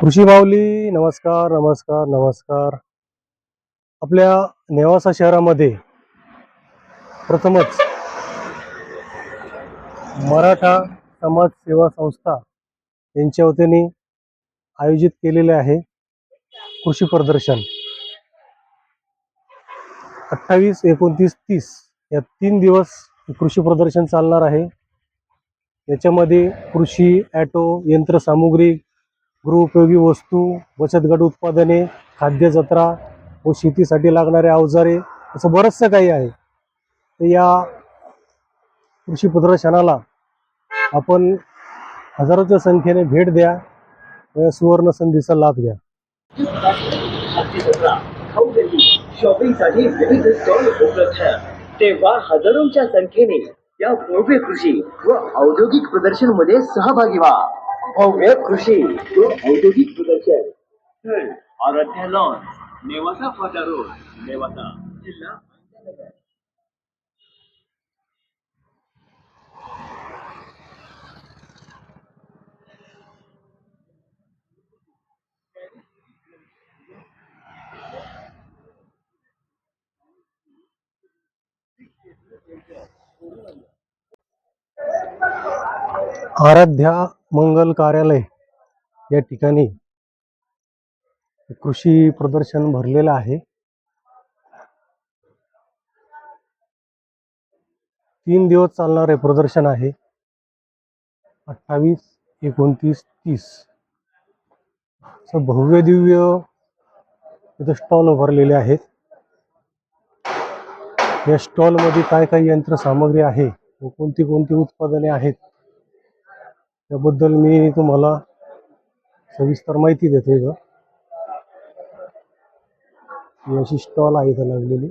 कृषी माऊली नमस्कार नमस्कार नमस्कार. आपल्या नेवासा शहरामध्ये प्रथमच मराठा समाज सेवा संस्था यांच्या वतीने आयोजित केलेले आहे कृषी प्रदर्शन. अठ्ठावीस एकोणतीस तीस या तीन दिवस कृषी प्रदर्शन चालणार आहे. याच्यामध्ये कृषी ॲटो यंत्रसामुग्री गृहोपयोगी वस्तू बचत गट उत्पादने खाद्य जत्रा व शेतीसाठी लागणारे अवजारे असं बरंचसं काही आहे. तर या कृषी प्रदर्शनाला आपण हजारोच्या संख्येने भेट द्या व या सुवर्ण संधीचा लाभ घ्या. शॉपिंगसाठी विविध स्टॉल उपलब्ध तेव्हा हजारोंच्या संख्येने या कृषी व औद्योगिक प्रदर्शनमध्ये सहभागी व्हा. भव्य कृषी औद्योगिक प्रदर्शन आराध्या लॉन नेवासा फाटा रोड नेवासा जिल्हा अहमदनगर. आराध्या मंगल कार्यालय या ठिकाणी कृषी प्रदर्शन भरलेलं आहे. तीन दिवस चालणारे प्रदर्शन आहे. अठ्ठावीस एकोणतीस तीस. असं भव्य दिव्य इथं स्टॉल उभारलेले आहेत. या स्टॉलमध्ये काय काय यंत्रसामग्री आहे? व कोणती कोणती उत्पादने आहेत? त्याबद्दल मी तुम्हाला सविस्तर माहिती देतो इथं ही अशी स्टॉल आहे इथं लागलेली.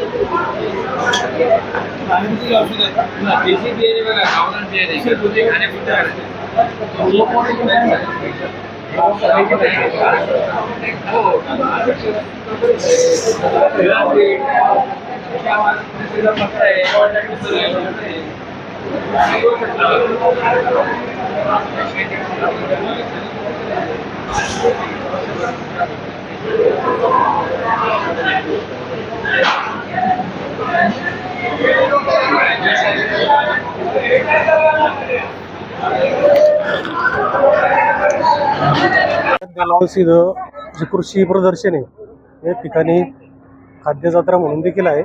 देशी बियाणे बघा गावरान बियाणे दुधी खाण्यापुरतं प्रसिद्ध जे कृषी प्रदर्शन आहे या ठिकाणी खाद्य जत्रा म्हणून देखील आहे.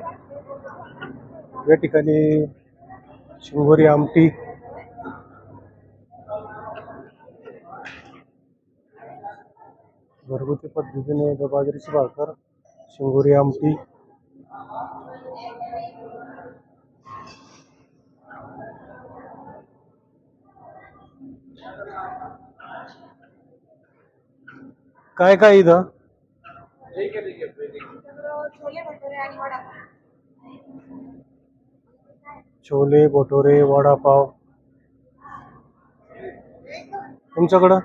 या ठिकाणी शिंगोरी आमटी घरगुती पद्धतीने ग- बाजरीची भाकर शिंगोरी आमटी काय काय इथं? छोले भटुरे वडापाव. तुमच्याकडं?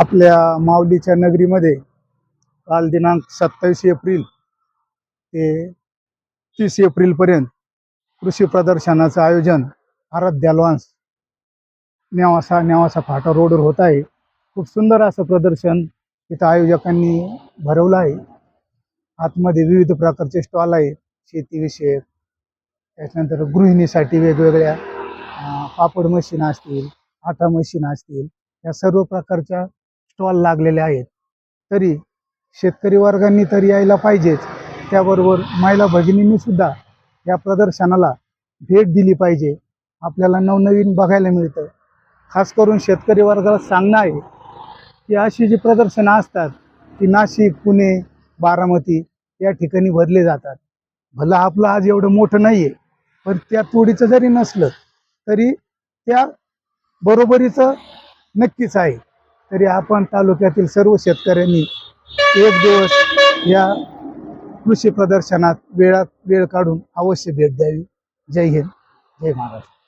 आपल्या माऊलीच्या नगरीमध्ये काल दिनांक सत्तावीस एप्रिल ते तीस एप्रिलपर्यंत कृषी प्रदर्शनाचं आयोजन आराध्या लॉन्स नेवासा नेवासा फाटा रोडवर होत आहे. खूप सुंदर असं प्रदर्शन इथं आयोजकांनी भरवलं आहे. आतमध्ये विविध प्रकारचे स्टॉल आहेत शेतीविषयक त्याच्यानंतर गृहिणीसाठी वेगवेगळ्या पापड मशीन असतील आटा मशीन असतील या सर्व प्रकारच्या स्टॉल लागलेले आहेत. तरी शेतकरी वर्गांनी तर यायला पाहिजेच. त्याबरोबर महिला भगिनींनी सुद्धा या प्रदर्शनाला भेट दिली पाहिजे. आपल्याला नवनवीन बघायला मिळतं. खास करून शेतकरी वर्गाला सांगणं आहे की अशी जी प्रदर्शनं असतात ती नाशिक पुणे बारामती या ठिकाणी भरले जातात. भलं आपलं आज एवढं मोठं नाही आहे पण त्या तोडीचं जरी नसलं तरी त्या बरोबरीचं नक्कीच आहे. तरी आपण तालुक्यातील सर्व शेतकऱ्यांनी एक दिवस या कृषी प्रदर्शनात वेळात वेळ काढून अवश्य भेट द्यावी. जय हिंद. जय महाराष्ट्र.